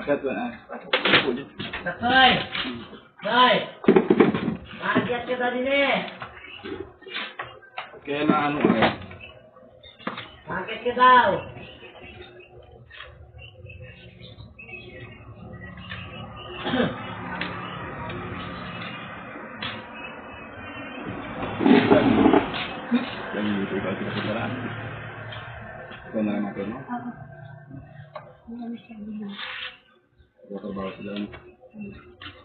Akit ko na. Takoy! Tay! Maakyat ka na din eh! Kaya na ano ay. Maakyat ka daw! Yan yung dito ikaw sila sa daraan. Ikaw na lang natin, no?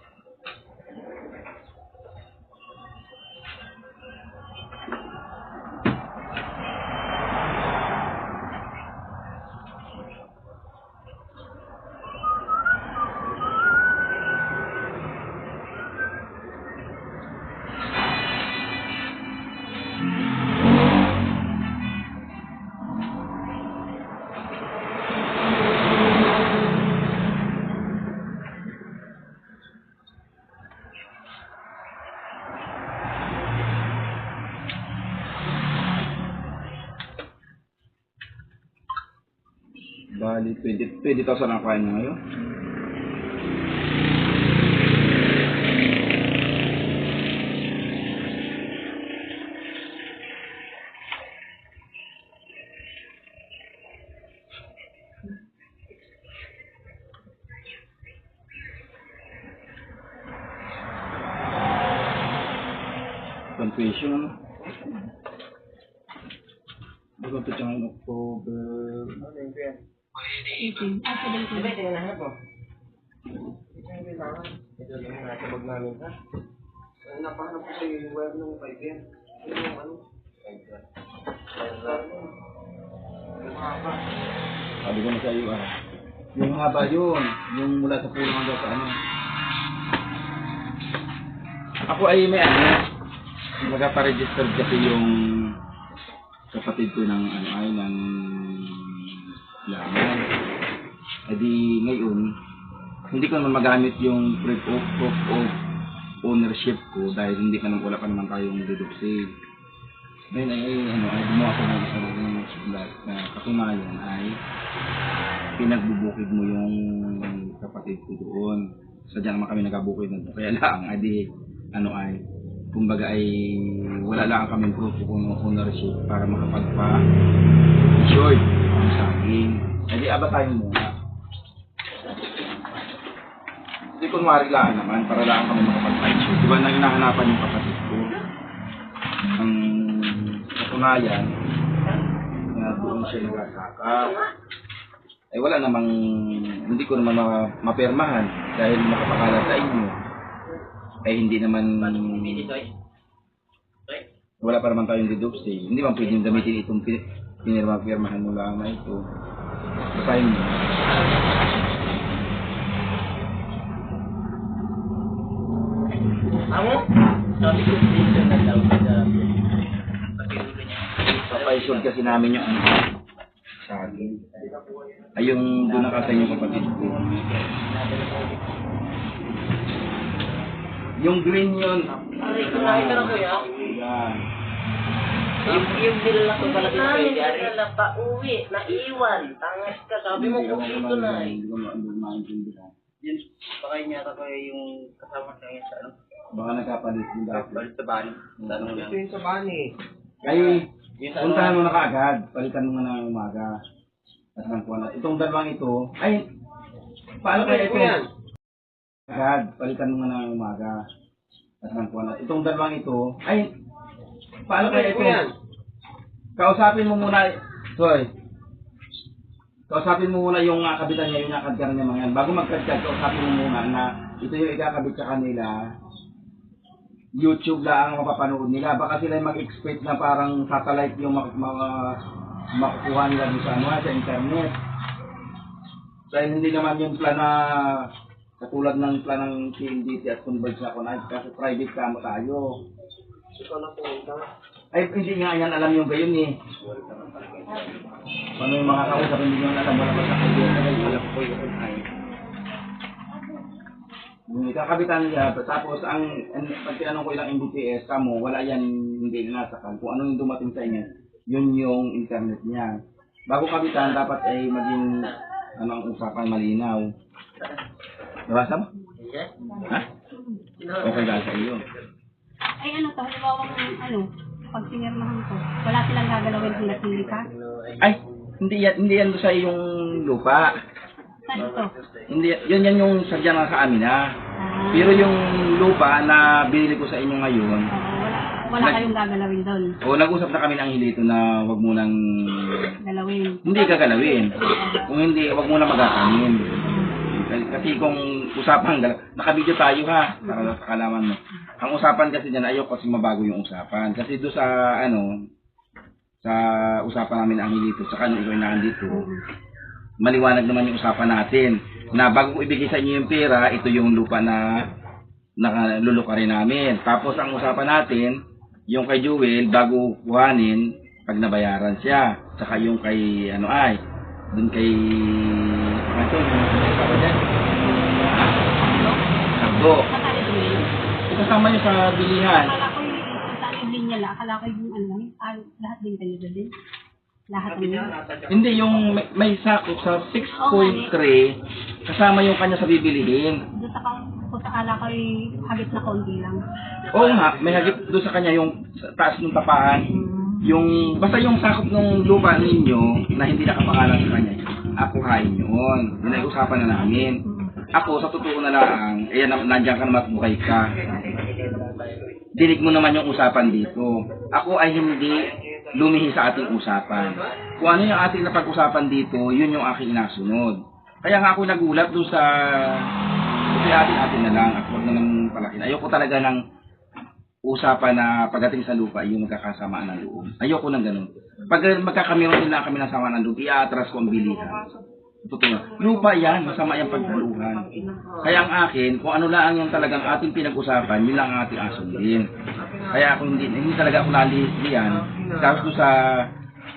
Tatrabaho sila. no? Bali, 20 20,000 ang kain mo ngayon. Confession, ano? Bago ito siya ngayon, October... Ano yung kaya? Di ba ito yung nahanap mo? Ito yung kailangan. Ito yung nasa bag namin ha? Napahanap ko sa yung wire ng 5 yan. Ano yung ano? 5 yan. Sabi ko na sa iyo, ah. Yung haba yun, yung mula sa pulang hanggang sa ano. Ako ay may ano, magpaparegister kasi yung kapatid ko ng ano ay ng laman. Eh di ngayon, hindi ko naman magamit yung proof of, proof of ownership ko dahil hindi ka naman wala pa naman tayong deduksi. Ngayon ay ano ay gumawa ko ng isang ng sulat na katunayan ay pinagbubukid mo yung kapatid ko doon. Sadya naman kami nagabukid na. Kaya lang, ay di, ano ay, kumbaga ay wala lang kami proof kung ownership para makapagpa short ang saging. Ay di, aba tayo muna. Hindi kunwari lang naman, para lang kami makapagpa short. Diba na hinahanapan yung kapatid ko? Ang katunayan, na doon siya nagasaka. Eh wala namang, hindi ko naman ma- mapirmahan dahil nakapakala sa inyo. Eh hindi naman, wala pa naman tayong deduksi. Hindi man pwedeng gamitin itong pin- pinirma pirmahan mo lang na ito. Basahin mo. Amo? Sabi ko dito na daw sa. Papaisod kasi namin yung ano, saging. Ay yung doon nakasa yung kapatid ko. Yung green yun. Ay, kumain ka na kuya. Yan. Yung, yung nila ko pala dito Namin kay Ari. na pa uwi, naiwan. Tangas ka, sabi mo kung dito na eh. Hindi ko maintindihan. Yun, baka yun yata ko yung kasama sa sa ano. Baka nagkapalit yung dati. Balik sa bani. Tanong lang. yung sa bani. Sa puntahan ano, mo na kaagad. Palitan mo na ng umaga. At nang kuha na. Itong dalawang ito, ay, paano kaya ito? Agad, palitan mo na ng umaga. At nang kuha na. Itong dalawang ito, ay, paano kaya ito? Kausapin mo muna, Soy. Kausapin mo muna yung uh, kabitan niya, yung nakadkar niya mga yan. Bago magkadkar, kausapin mo muna na ito yung ikakabit sa kanila. YouTube lang ang mapapanood nila. Baka sila yung mag-expect na parang satellite yung mak- mga makukuha nila sa, ano, sa internet. Dahil hindi naman yung plan na katulad ng plan ng CNDT at Converge na kasi private kamo tayo. Ikaw na pumunta. Ay, hindi nga yan alam yung gayon eh. Paano yung mga kausap, hindi nyo alam, wala ba sa kayo, alam ko yun ay. Yung ikakabitan niya, tapos ang, ang pag tinanong ko ilang MBPS, kamo, wala yan, hindi nasakan. Kung ano yung dumating sa inyo, yun yung internet niya. Bago kabitan, dapat ay maging ano ang usapan malinaw. Nabasa mo? Ha? Okay lang sa iyo. Ay ano to, halimbawa ng ano, pag sinirmahan ko, wala silang gagalawin kung natili ka. Ay, hindi yan, hindi yan sa iyong lupa. Saan ito? Hindi, yun yan yung sadya nga sa amin ha. Ah, Pero yung lupa na binili ko sa inyo ngayon, oo, wala, wala Nag- kayong gagalawin doon. o nag-usap na kami ng hilito na wag mo nang Galawin. hindi gagalawin. Kung hindi, wag mo na magkakanin. Kasi- Kasi kung usapan, nakabidyo tayo ha, para sa kalaman mo. Ang usapan kasi dyan, ayoko kasi mabago yung usapan. Kasi doon sa, ano, sa usapan namin ang hilito, sa kanya ikaw na dito, maliwanag naman yung usapan natin. Na bago ko ibigay sa inyo yung pera, ito yung lupa na nakaluluka rin namin. Tapos ang usapan natin, yung kay Jewel, bago kuhanin, pag nabayaran siya. Saka yung kay, ano ay, dun kay, ano yung doon. Kasama niyo sa bilihan. Akala ko yung linya lang, akala ko yung ano, ah, lahat din kayo din. Lahat ng Hindi, yung may, may sakop sa 6.3, kasama yung kanya sa bibilihin. Doon sa kung kung sa akala ko yung hagit na konti lang. Oo nga, may hagip doon sa kanya yung sa taas ng tapahan. Yung, basta yung sakop ng lupa ninyo na hindi nakapangalan sa kanya, ako hain yun. Yun ay usapan na namin. Ako, sa totoo na lang, ayan, na- nandiyan ka naman buhay ka. Dinig mo naman yung usapan dito. Ako ay hindi lumihi sa ating usapan. Kung ano yung ating napag-usapan dito, yun yung aking inasunod. Kaya nga ako nagulat doon sa... Kasi atin-atin na lang, ako wag naman palakin. Ayoko talaga ng usapan na pagdating sa lupa, yung magkakasamaan ng loob. Ayoko ng ganun. Pag magkakamiron din na kami ng samaan ng loob, i-atras ko ang bilihan. Totoo. Lupa yan, masama yung pagdaluhan. Kaya ang akin, kung ano lang yung talagang ating pinag-usapan, yun lang ang ating asundin. Kaya ako hindi, hindi talaga ako nalihis diyan. Tapos sa,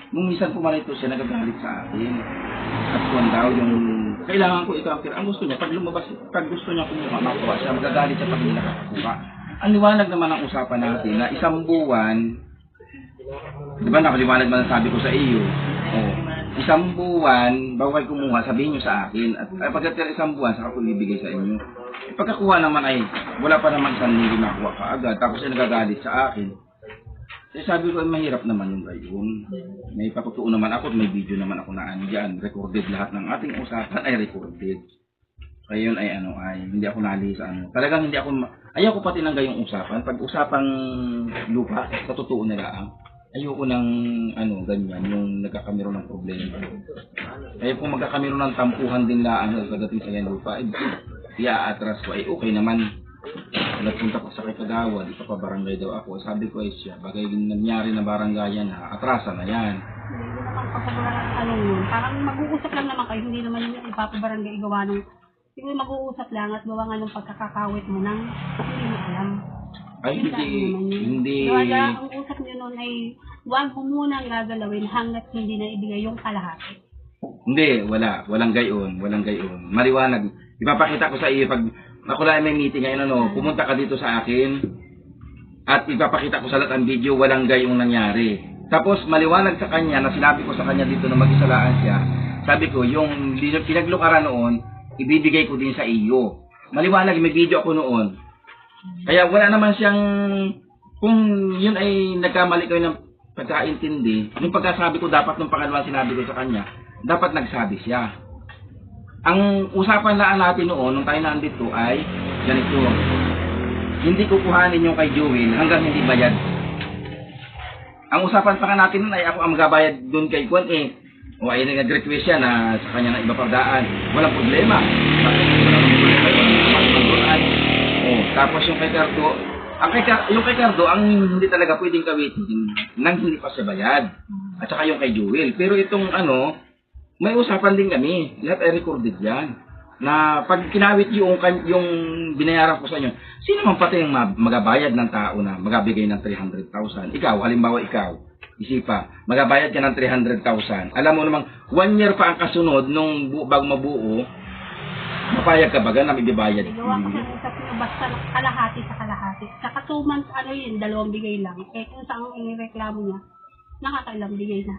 nung minsan pumalito siya, nagagalit sa akin. At kung daw yung, kailangan ko ito ang gusto niya, pag lumabas, pag gusto niya kumuha, makuha siya, magagalit siya pag hindi nakakakuha. Ang liwanag naman ang usapan natin na isang buwan, di ba nakaliwanag man sabi ko sa iyo, oh, isang buwan, kayo kumuha, sabihin nyo sa akin. At ay, pagkatira isang buwan, saka ko ibigay sa inyo. Eh, pagkakuha naman ay, wala pa naman isang linggo makuha ka agad. Tapos ay nagagalit sa akin. Eh, sabi ko, mahirap naman yung gayon. May patutuo naman ako may video naman ako na andyan. Recorded lahat ng ating usapan ay recorded. Kaya yun ay ano ay, hindi ako nali sa ano. Talagang hindi ako, ayaw ko pati ng gayong usapan. Pag usapang lupa, sa totoo na lang, ayoko ng ano, ganyan, yung nagkakamero ng problema. Kaya kung magkakamero ng tampuhan din lang pagdating sa yan lupa, eh, ia-atras ko, ay okay naman. Nagpunta ko sa kay Kagawa, di pa barangay daw ako. Sabi ko ay siya, bagay yung nangyari na barangayan na, atrasan na yan. Ano yun, parang mag-uusap lang naman kayo, hindi naman yung ipapabarangay gawa ng, siguro mag-uusap lang at gawa nga ng pagkakakawit mo nang hindi mo alam. Ay, hindi, hindi, nga, ang usap niyo noon ay huwag mo munang gagalawin hanggat hindi na ibigay yung kalahati. hindi, wala, walang gayon, walang gayon. Maliwanag, ipapakita ko sa iyo pag ako lang may meeting ngayon, ano, pumunta ka dito sa akin at ipapakita ko sa lahat ang video, walang gayong nangyari. Tapos maliwanag sa kanya na sinabi ko sa kanya dito na mag-isalaan siya, sabi ko, yung pinaglukaran noon, ibibigay ko din sa iyo. Maliwanag, may video ako noon. Kaya wala naman siyang, kung yun ay nagkamali kayo ng pagkaintindi, yung pagkasabi ko dapat nung pangalawang sinabi ko sa kanya, dapat nagsabi siya. Ang usapan lang natin noon, nung tayo nandito ay, ganito, hindi kukuhanin yung kay Jewel hanggang hindi bayad. Ang usapan pa natin nun ay ako ang magabayad doon kay Kwan eh. O ay nag-request siya na sa kanya na iba pang daan. Walang problema. Walang problema tapos yung kay Cardo, ang kay, yung kay Cardo, ang hindi talaga pwedeng kawitin nang hindi pa siya bayad. At saka yung kay Jewel. Pero itong ano, may usapan din kami. Lahat ay recorded yan. Na pag kinawit yung, yung binayaran ko sa inyo, sino man pati yung ma- magabayad ng tao na magabigay ng 300,000? Ikaw, halimbawa ikaw, isipa, magabayad ka ng 300,000. Alam mo namang, one year pa ang kasunod nung bago mabuo, mapayag ka ba na ibibayad? Gawa kasi ang usap niyo basta kalahati sa kalahati. Saka two months, ano yun, dalawang bigay lang. Eh kung saan ang inireklamo niya, nakakailang bigay na.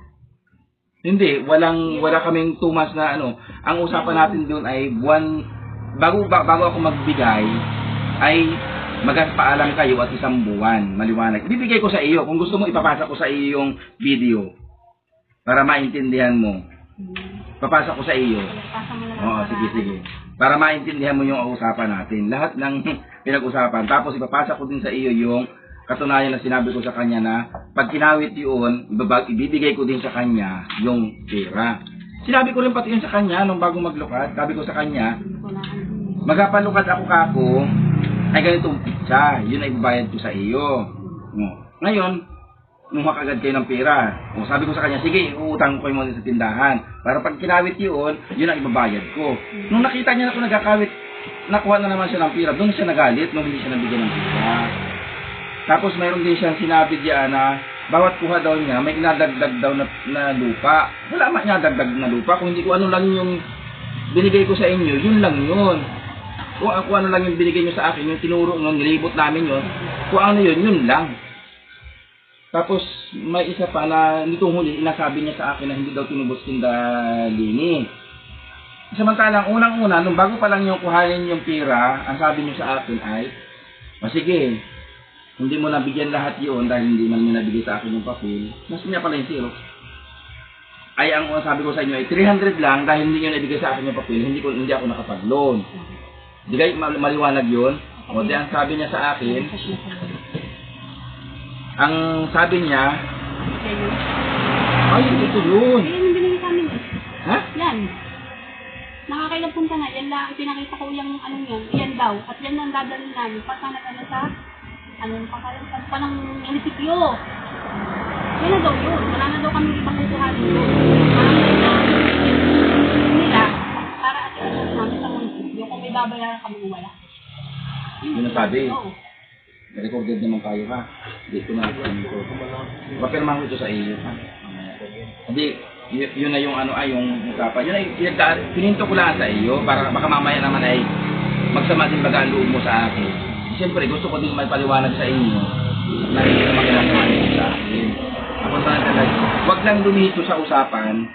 Hindi, walang wala kaming two months na ano. Ang usapan natin doon ay buwan bago ba- bago ako magbigay ay magpaalam kayo at isang buwan, maliwanag. Bibigay ko sa iyo kung gusto mo ipapasa ko sa iyo yung video para maintindihan mo. Papasa ko sa iyo. Oo, sige, sige. Para maintindihan mo yung usapan natin. Lahat ng pinag-usapan. Tapos ipapasa ko din sa iyo yung katunayan na sinabi ko sa kanya na pag kinawit yun, ibibigay ko din sa kanya yung pera. Sinabi ko rin pati yun sa kanya nung bago maglukad. Sabi ko sa kanya, magpalukad ako kako, ay ganitong pizza. Yun ay ibabayad ko sa iyo. Ngayon, nung makagad kayo ng pera, o, sabi ko sa kanya, sige, uutang ko kayo muna sa tindahan. Para pag kinawit yun, yun ang ibabayad ko. Nung nakita niya na ako nagkakawit, nakuha na naman siya ng pera, doon siya nagalit nung hindi siya nabigyan ng pera. Tapos mayroon din siyang sinabi diyan na bawat kuha daw niya, may inadagdag daw na, na lupa. Wala man niya dagdag na lupa. Kung hindi ko ano lang yung binigay ko sa inyo, yun lang yun. Kung ako ano lang yung binigay nyo sa akin, yung tinuro nyo, nilibot namin yun, kung ano yun, yun lang. Tapos, may isa pa na nitong huli, nasabi niya sa akin na hindi daw tinubos tindalini. Samantalang, unang-una, nung bago pa lang yung kuhanin yung pira, ang sabi niyo sa akin ay, o sige, hindi mo nabigyan lahat yun dahil hindi man niyo nabigay sa akin yung papel, mas niya pala yung zero. Ay, ang sabi ko sa inyo ay 300 lang dahil hindi niyo nabigay sa akin yung papel, hindi ko hindi ako nakapag-loan. Di kayo mal- maliwanag yun? O di ang sabi niya sa akin, ang sabi niya, ay, ito yun. Ayun yung binigay sa amin. eh. Ha? Yan. Nakakailang punta na. Yan lang. Pinakita ko yung anong yan. Yan daw. At yan ang dadalhin namin. Pagka nag-ano sa anong pakalang pa ng munisipyo. Yan na daw yun. Wala na daw kami ibang. Parang na nila para at namin sa munisipyo kung may babayaran kami wala. Yun ang sabi. Oo. Recorded naman tayo ha. Hindi ko na ko. Papirma ko ito sa iyo ha. Hindi, yun na yung ano ay yung usapan. Yun ay pininto ko lang sa iyo para baka mamaya naman ay magsama din baga ang mo sa akin. Siyempre, gusto ko din may paliwanag sa inyo na hindi naman kailangan sa akin. Ako talaga, wag lang lumito sa usapan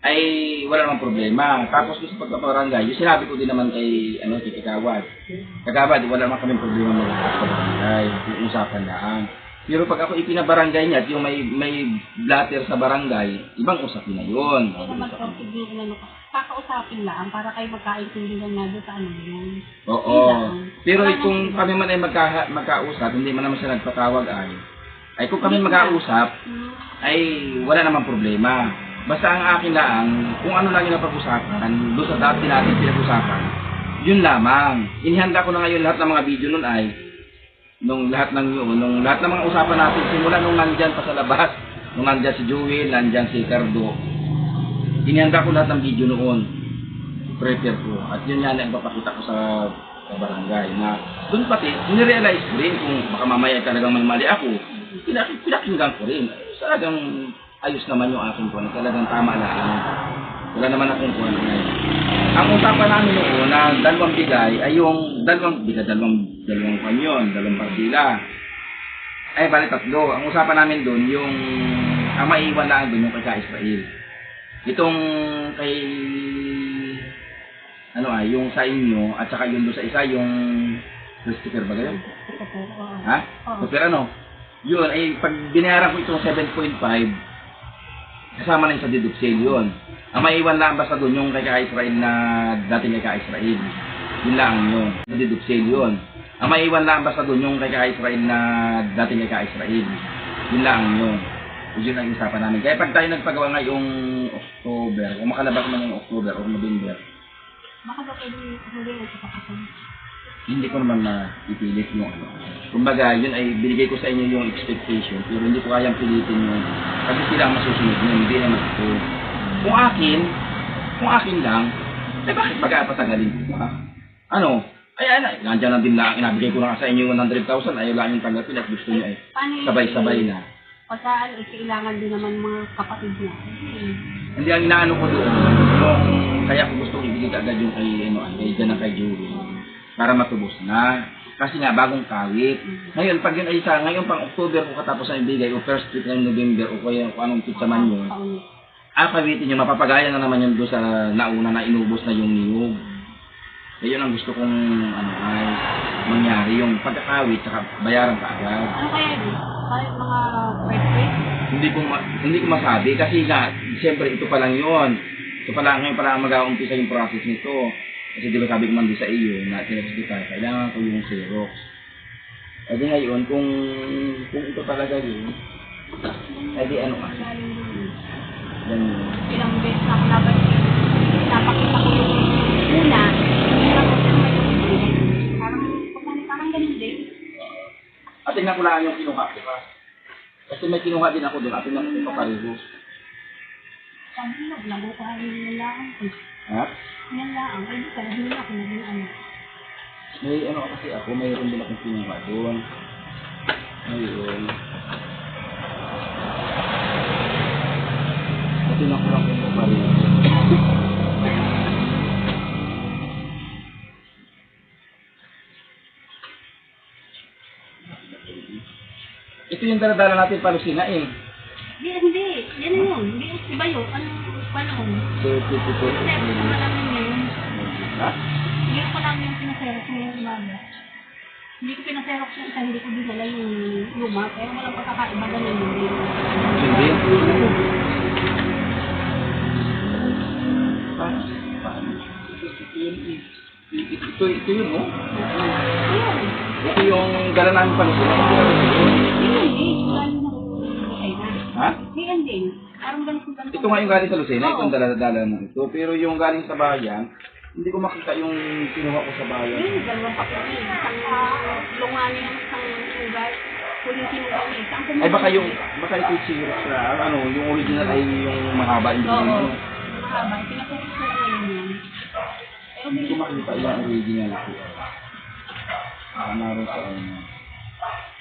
ay wala namang problema. Tapos gusto pagkaparangay, yung sinabi ko din naman kay ano kay Kagawad. Kagawad, wala naman kaming problema mo sa barangay, usapan lang. Pero pag ako ipinabarangay niya at yung may may blatter sa barangay, ibang usapin na yun. Sige, ano, kakausapin lang para kayo magkaintindihan na doon sa ano yun. Oo. Pero kung kami man ay magka, magkausap, hindi man naman siya nagpatawag ay, ay kung kami mag-ausap, Hmm. ay wala namang problema. Basta ang akin lang, kung ano lang yung napag-usapan, doon sa dati natin pinag-usapan, yun lamang. Inihanda ko na ngayon lahat ng mga video nun ay, nung lahat ng yun, nung lahat ng mga usapan natin, simula nung nandyan pa sa labas, nung nandyan si Joel, nandyan si Cardo, inihanda ko lahat ng video noon. Prepare ko. At yun yan ang papakita ko sa, sa barangay na doon pati, nirealize ko rin kung baka mamaya talagang may mali ako. Pinak pinakinggan ko rin. Talagang ayos naman yung aking kuwan. Talagang tama lang. Wala naman akong kuwan ngayon. Ang usapan namin noon na dalawang bigay ay yung dalawang bigay, dalawang, dalawang kuwan yun, dalawang partila. Ay, bali tatlo. Ang usapan namin doon, yung ang maiwan lang doon yung kay Ka-Israel. Itong kay ano ay, yung sa inyo at saka yung doon sa isa, yung Christopher ba ganyan? Ha? Pero ano, yun, ay pag binayaran ko itong 7.5, kasama na yung sa deduct sale yun. Ang maiwan lang basta doon yung kay Ka-Israel na dating kay Ka-Israel. Yun lang yun. Sa deduct sale yun. Ang maiwan lang basta doon yung kay Ka-Israel na dating kay Ka-Israel. Yun lang yun. Yun ang usapan namin. Kaya pag tayo nagpagawa ngayong October, kung makalabas man yung October o November, Baka ba pwede huli sa kapatid? Hindi ko naman maipilit yung ano. Kumbaga, yun ay binigay ko sa inyo yung expectation, pero hindi ko kayang pilitin yun. Kasi sila ang masusunod yun, hindi naman ito. Kung akin, kung akin lang, eh bakit pag-apatagalin ko ha? Ano? Ay, ay, ay, nandiyan na din lang, inabigay ko na sa inyo yung 100,000, ayaw lang yung tanggapin at gusto niyo eh. Sabay-sabay na. Pagka eh, kailangan din naman mga kapatid niya. Hindi ang inaano ko doon, kaya ko gusto ibigay agad yung kay, ano, kay Jan kay Jury, para matubos na. Kasi nga, bagong kawit. Ngayon, pag yun ay sa, ngayon pang October ko katapos ang ibigay, o first week ng November, o kaya kung anong pizza man yun, Paunit. akawitin nyo, mapapagaya na naman yun doon sa nauna na inubos na yung niyog. Eh, yun ang gusto kong ano, ay mangyari, yung pagkakawit, saka bayaran ka agad. Ano kaya yun? Kahit mga birthday? Hindi ko, hindi ko masabi kasi nga, siyempre ito pa lang yun. Ito pa lang, ngayon pa lang mag-uumpisa yung process nito. Kasi di ba sabi ko man sa iyo na tinext kita, kailangan ko yung Xerox. Kasi ngayon, kung, kung ito talaga yun, edi ano ka, ganun. Ilang beses na ako nabalik. Napakita ko yung una. Parang, parang ganun din. At tingnan ko lang yung kinuha ko pa. Kasi may kinuha din ako doon, at tingnan ko ito pareho. Sabi ko, lago ko ay lang. Ha? Yan lang. Ay, di talaga nila ako naging ano. May ano kasi ako, mayroon din akong kinuha doon. Ngayon. At tingnan ko lang kung ito yung daladala natin para Lucina eh. Hindi, hindi. Yan yun. Hindi, iba yun. Anong So, ito, ito, ito. Kasi ko na lang yun. Ha? Hindi ko lang yung pinaserok ngayong umaga. Hindi ko pinaserok yung isa, hindi ko dinala yung luma. Pero walang pagkakaiba ganun yun. Hindi. Paano? Ito yun, eh. ito, ito, ito yun, oh. Ayun. Ito yung dala namin pa Ha? Ayun din. Parang ganito ganito. Ito nga yung galing sa Lucena, Oo. itong dala-dala mo ito. Pero yung galing sa bayan, hindi ko makita yung kinuha ko sa bayan. Ayun, dalawang kapatid. Isang lunganin ng isang lugar. Huling kinuha niya. Ko Ay baka yung, baka ito yung Xerox na, ano, yung original ay yung mahaba, hindi ko Oo. ano. Mahaba. Pinapurus ko lang ngayon yan. Pero Hindi ko bilis makita yung original ko. Ah, naroon sa ano.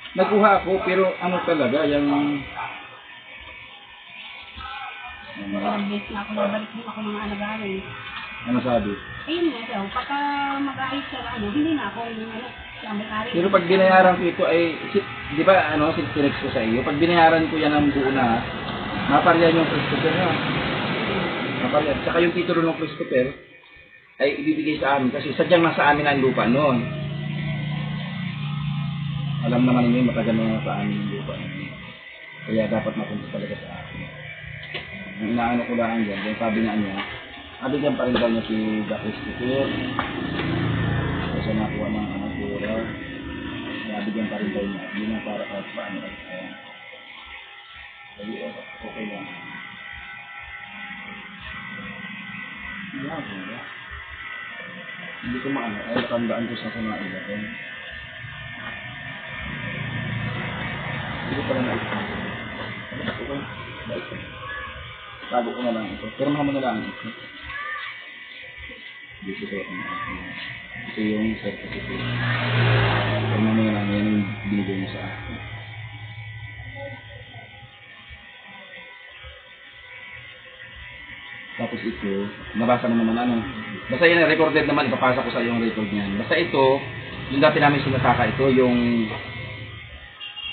Nagkuha ako, pero ano talaga, yung... Ilang beses na ako nabalik din ako mga alagaan eh. ano sabi? Ayun nga siya, pagka mag-ayos siya ano, hindi na ako yung ano, siya. Pero pag binayaran ko ito ay, si, di ba ano, sinex ko sa iyo, pag binayaran ko yan ng buo na, maparyan yung Christopher na. Maparyan. Tsaka yung titulo ng Christopher, ay ibibigay sa amin kasi sadyang nasa amin ang lupa noon. Alam naman ninyo, matagal na sa amin yung lupa. Kaya dapat mapunta talaga sa akin. Inaano ko lang dyan, yung sabi nga niya, ano dyan pa rin daw niya si The Christopher. Kasi nakuha ng ano, pura. Kaya bigyan pa rin daw niya. Hindi na para kahit paano ay kaya. Sabi, okay, lang. Wala. Hindi ko maano, ay tandaan ko sa kuna iba ko. Hindi ko pala naisip. Okay, naisip. Tago ko na lang ito. Pero mo na lang ito. Dito ko ito yung certificate. Pero mo na lang yan yung binigay mo sa akin. Tapos ito, nabasa mo naman ano. Basta yan, recorded naman, ipapasa ko sa yung record niyan. Basta ito, yung dati namin sinasaka ito, yung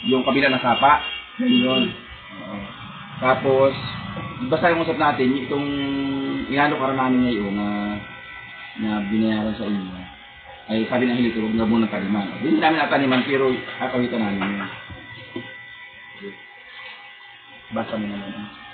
yung kabila ng sapa. Yun. Oo. Tapos, basta yung usap natin, itong inano ka rin namin ngayon na na binayaran sa inyo, ay sabi ng hilito, huwag na muna taniman. Hindi namin nataniman, pero akawitan namin yun. Basta mo naman.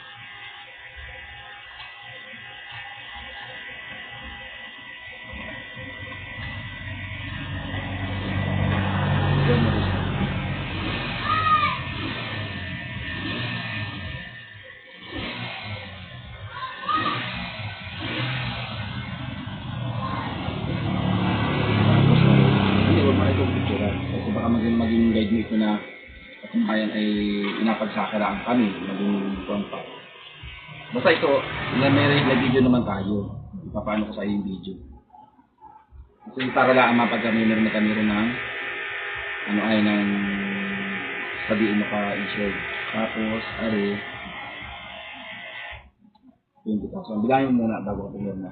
Inapagsakiraan kami, maging konta. Basta ito, na may, may video naman tayo. Paano ko sa iyo yung video. Kasi para lang mapag kami meron na kami rin ng ano ay ng sabihin mo ka insured. Tapos, ari, 20,000. Bilangin mo muna bago ko na.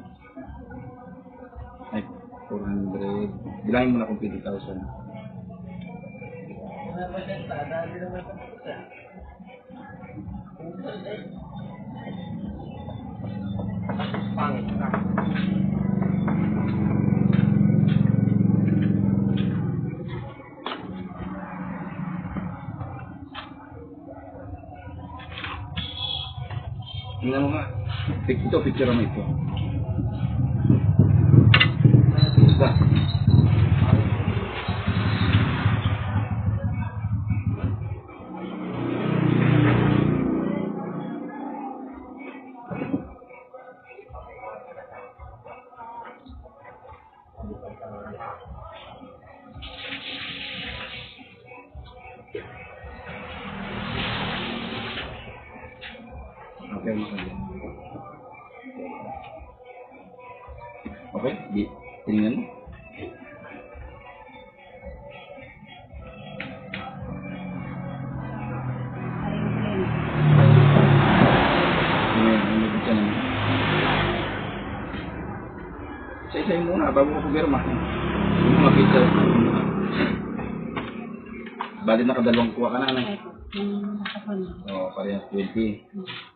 Ay, 400. Bilangin mo na kung 20,000. Tapos pangit ka. Tingnan Isa-isayin muna, bago ko pumirma. Yung mga picture. Bali nakadalawang kuha ka na. Oo, parehas 20.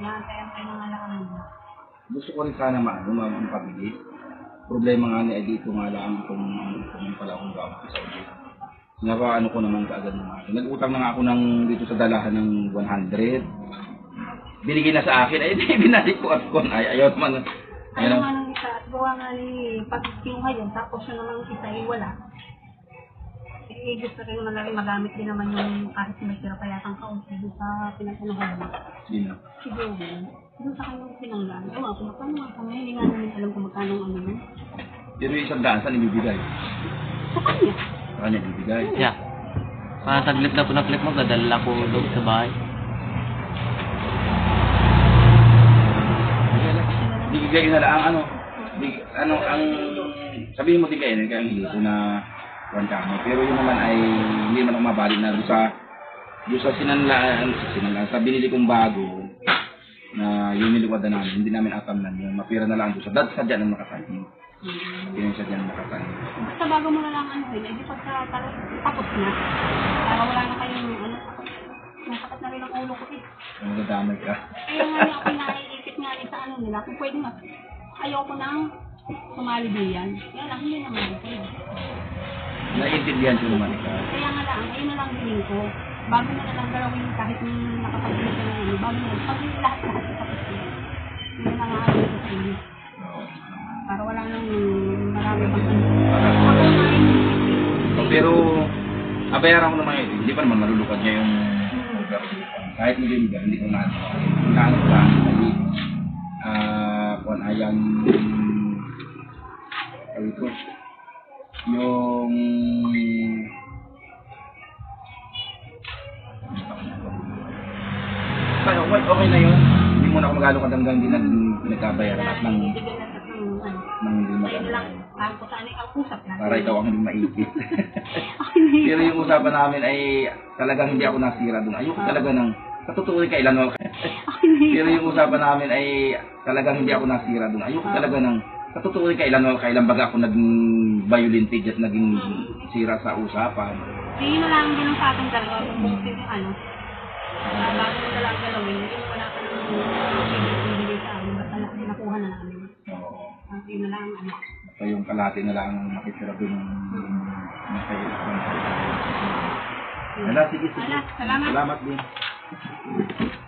Inaantay-antay na nga lang ano. Gusto ko rin sana maano, ma- mapabilis. Problema nga ni dito nga lang kung kung pala akong gawin sa Saudi. Naka ano ko naman kaagad ano. Nag-utang na nga ako ng dito sa dalahan ng 100. Binigay na sa akin, ay binalik ko at kon ay ayaw man. Ayaw Ayun. nga ng isa at gawa nga ni pag kinuha yun, tapos yun naman isa ay wala. Eh, gusto rin naman na rin magamit din naman yung kahit may sira pa yatang kaunti doon sa pinagkanuhan mo. Yun na. Siguro, doon sa kanyang pinanggaan. Ewan ko, magkano nga kami, hindi nga namin alam kung magkano ang ano nun. Pero yung isang daan saan ibibigay? Sa kanya. Sa kanya ibibigay. Yeah. Mga taglit na po na click mo, dadala ko doon sa bahay. Bigay na lang ano, big, ano ang sabihin mo tigay na kaya hindi ko na kuwan kami. Pero yun naman ay hindi naman ako mabalik na doon sa doon sa sinanlaan, sa sinanlaan, sa binili kong bago na yung niliwada namin, hindi namin atamnan yun. Mapira na lang doon sa dad sadya na nakatanim. Hindi na sadya na nakatanim. Basta bago mo na lang ano yun, eh di pagka tapos na. Para wala na kayong ano, nasakit na rin ang ulo ko eh. Kung magdadamay ka. Kaya nga ako naiisip nga sa ano nila, kung pwede nga, ayoko nang sumali diyan. Yan lang, hindi naman pwede. Naiintindihan ko naman ikaw. Kaya nga lang, ayun na lang hiling ko. Bago na na lang gawin kahit nung nakapag-inig ka na ano, bago na, pag lahat-lahat sa tapos na. Yun na lang ang ko inyo. Oo. Para wala nang marami pang ano. Ako nga yun. Pero abayaran ko naman yun. Hindi pa naman malulukad niya yung lugar. Kahit hindi hindi, ko na Kaano ko lang, hindi, ah, kung ayan, ano ito, yung, Pero okay, okay na yun. Hindi mo na ako mag-alokad hanggang hindi na nagkabayaran at nang, Bigyan na sa ng ano. nang hindi Ayun lang, mag parang kung saan ang usap natin. para ikaw ang maipit. Pero yung usapan namin ay talagang hindi ako nasira doon. Ayoko talaga ng sa totoo kailan ako. Pero yung usapan namin ay talagang hindi ako nasira doon. Ayoko talaga ng sa totoo kailan ako kailan baga ako naging violent at naging sira sa usapan. Hindi na lang din ang sa ating dalawa. Kung yung ano, uh, bago mo na lang galawin, hindi mo wala ka nang nakuha na namin. Oo. Ang na lang ang ano. So yung kalahati na lang ang nakitira doon ng ng Yun. Ala, sige, sige. Ala, salamat. Salamat din.